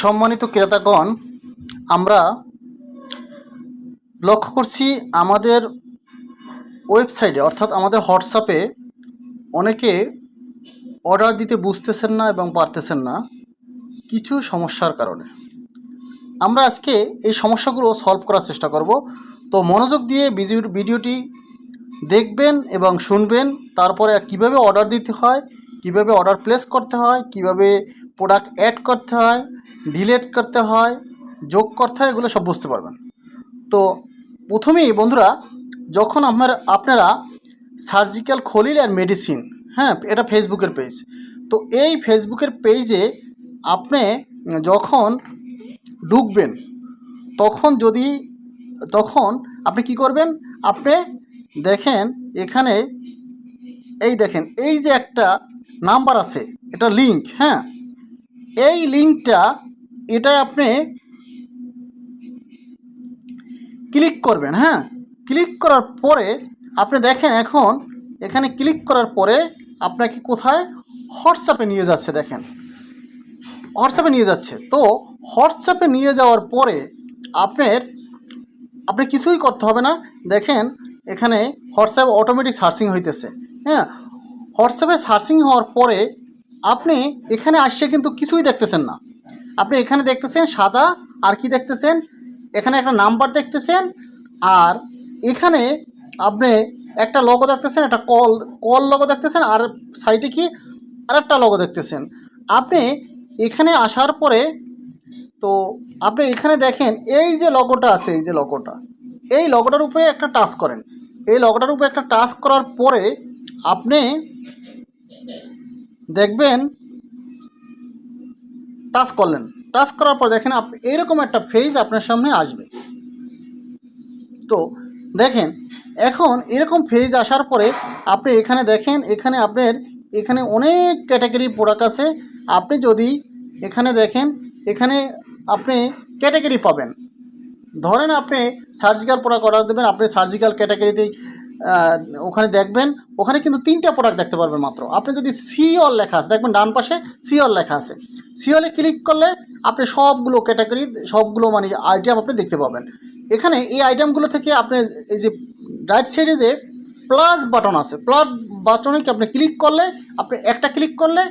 সম্মানিত ক্রেতাগণ, আমরা লক্ষ্য করছি আমাদের ওয়েবসাইটে, অর্থাৎ আমাদের হোয়াটসঅ্যাপে অনেকে অর্ডার দিতে বুঝতেছেন না এবং পারতেছেন না কিছু সমস্যার কারণে। আমরা আজকে এই সমস্যাগুলো সলভ করার চেষ্টা করব। তো মনোযোগ দিয়ে ভিডিওটি দেখবেন এবং শুনবেন, তারপরে কীভাবে অর্ডার দিতে হয়, কীভাবে অর্ডার প্লেস করতে হয়, কীভাবে প্রোডাক্ট অ্যাড করতে হয় ডিলেট করতে হয়, যোগ করতে হয়, এগুলো সব বুঝতে পারবেন। তো প্রথমেই বন্ধুরা, যখন আমার আপনারা সার্জিক্যাল খলিল আর মেডিসিন হ্যাঁ এটা ফেসবুকের পেজ তো এই ফেসবুকের পেজে আপনি যখন ঢুকবেন, তখন যদি, তখন আপনি কি করবেন? আপনি দেখেন এখানে, এই দেখেন, এই যে একটা নাম্বার আছে, এটা লিংক হ্যাঁ এই লিঙ্কটা এটা আপনি ক্লিক করবেন হ্যাঁ? ক্লিক করার পরে আপনি দেখেন এখন এখানে ক্লিক করার পরে আপনাকে কোথায় হোয়াটসঅ্যাপে নিয়ে যাচ্ছে দেখেন। হোয়াটসঅ্যাপে নিয়ে যাচ্ছে। তো হোয়াটসঅ্যাপে নিয়ে যাওয়ার পরে আপনার আপনি কিছুই করতে হবে না। দেখেন এখানে হোয়াটসঅ্যাপ অটোমেটিক সার্চিং হইতেছে হ্যাঁ? হোয়াটসঅ্যাপে সার্চিং হওয়ার পরে আপনি এখানে আসছে কিন্তু কিছুই দেখতেছেন না। আপনি এখানে দেখতেছেন সাদা, আর কি দেখতেছেন? এখানে একটা নাম্বার দেখতেছেন, আর এখানে আপনি একটা লগো দেখতেছেন, একটা কল কল লগো দেখতেছেন, আর সাইডে কি? আর একটা লগো দেখতেছেন। আপনি এখানে আসার পরে, তো আপনি এখানে দেখেন, এই যে লগোটা আছে, এই যে লগোটা এই লগোটার উপরে একটা টাচ করেন। এই লগোটার উপরে একটা টাচ করার পরে আপনি দেখবেন টাচ করলেন। টাচ করার পর দেখেন আপ এইরকম একটা ফেজ আপনার সামনে আসবে। তো দেখেন, এখন এরকম ফেজ আসার পরে আপনি এখানে দেখেন, এখানে আপনার, এখানে অনেক ক্যাটাগরির প্রোডাক্ট আছে। আপনি যদি এখানে দেখেন, এখানে আপনি ক্যাটাগরি পাবেন। ধরেন আপনি সার্জিক্যাল প্রোডাক্ট অর্ডার দেবেন, আপনি সার্জিক্যাল ক্যাটাগরিতেই ওখানে দেখবেন, ওখানে কিন্তু তিনটা প্রোডাক্ট দেখতে পারবেন মাত্র। আপনি যদি সিওল লেখা আছে, দেখবেন ডান পাশে সিওল লেখা আছে। সিওলে ক্লিক করলে আপনি সবগুলো ক্যাটাগরি সবগুলো মানে আইটেম আপনি দেখতে পাবেন। এখানে এই আইটেমগুলো থেকে আপনি এই যে রাইট সাইডে যে প্লাস বাটন আছে প্লাস বাটনে কি আপনি ক্লিক করলে, আপনি একটা ক্লিক করলে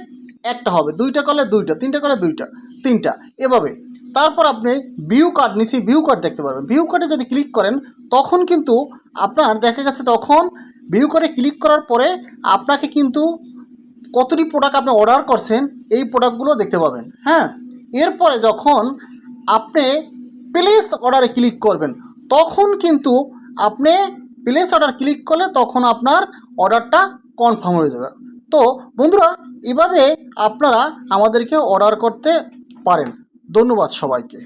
একটা হবে। দুইটা করলে দুইটা, তিনটা করলে দুইটা, তিনটা। এভাবে তারপর আপনি ভিউ কার্ড নিচে ভিউ কার্ড দেখতে পারবেন। ভিউ কার্ডে যদি ক্লিক করেন, তখন কিন্তু আপনার দেখা গেছে তখন ভিউ কার্ডে ক্লিক করার পরে আপনাকে কিন্তু কতটি প্রোডাক্ট আপনি অর্ডার করছেন, এই প্রোডাক্টগুলো দেখতে পাবেন। হ্যাঁ? এরপরে যখন আপনি প্লেস অর্ডারে ক্লিক করবেন, তখন কিন্তু আপনি প্লেস অর্ডার ক্লিক করলে তখন আপনার অর্ডারটা কনফার্ম হয়ে যাবে। তো বন্ধুরা, এভাবে আপনারা আমাদেরকে অর্ডার করতে পারেন। ধন্যবাদ সবাইকে।